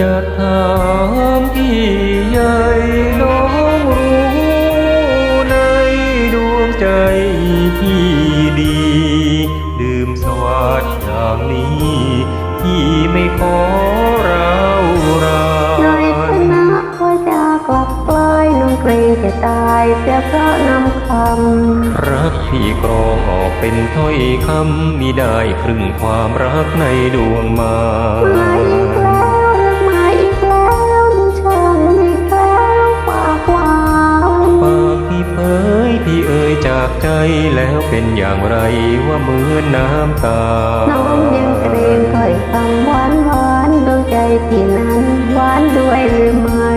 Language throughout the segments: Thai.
จะถามพี่ใหญ่น้องรู้ในดวงใจพี่ดี ดื่มสวัสดอย่างนี้ พี่ไม่ขอราราน้อยชนะก็จะกลับกลายน้องเกรงจะตายเสียเพราะนำคำ รักพี่กรองออกเป็นถ้อยคำมิได้ครึ่งความรักในดวงมา ใจแล้วเป็นอย่างไรว่าเหมือนน้ำตา น้องยังเกรงถ้อยคำหวานหวานๆดวงใจพี่นั้นหวานด้วยหรือไม่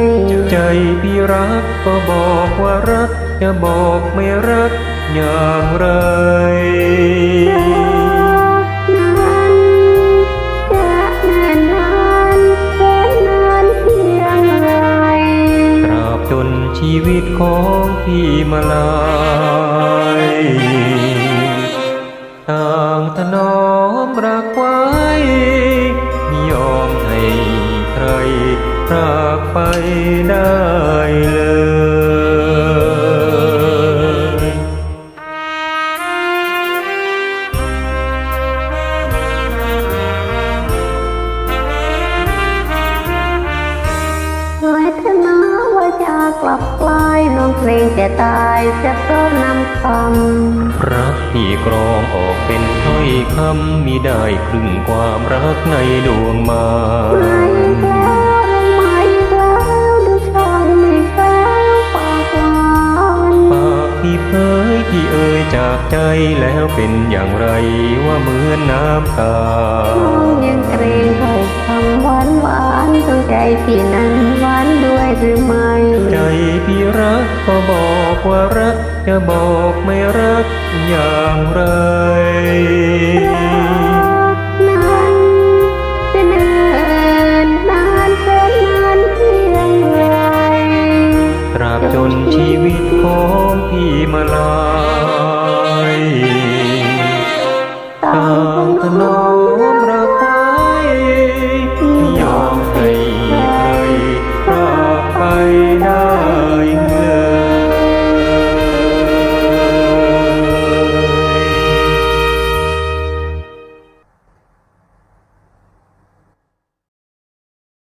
ใจพี่รักก็บอกว่ารักจะบอกไม่รักอย่างไร ชีวิตของพี่มาลายต่างถนอมรักไว้ไม่ยอมให้ใครพรากไปได้ ลับกลายน้องเพลงจะตายจะเพราะนำคำรักพี่กรองออกเป็นถ้อยคำมิได้ครึ่งความรักในดวงมามาอีกแล้วมาอีกแล้วดูช่างอีกแล้วปากหวานปากพี่เผยพี่เอ่ยจากใจแล้วเป็นอย่างไรว่าเหมือนน้ำตาน้องยังเกรงถ้อยคำหวานหวานๆดวงใจพี่นั้นหวานด้วยหรือไม่ ก็บอกว่ารักจะบอกไม่รักอย่างไร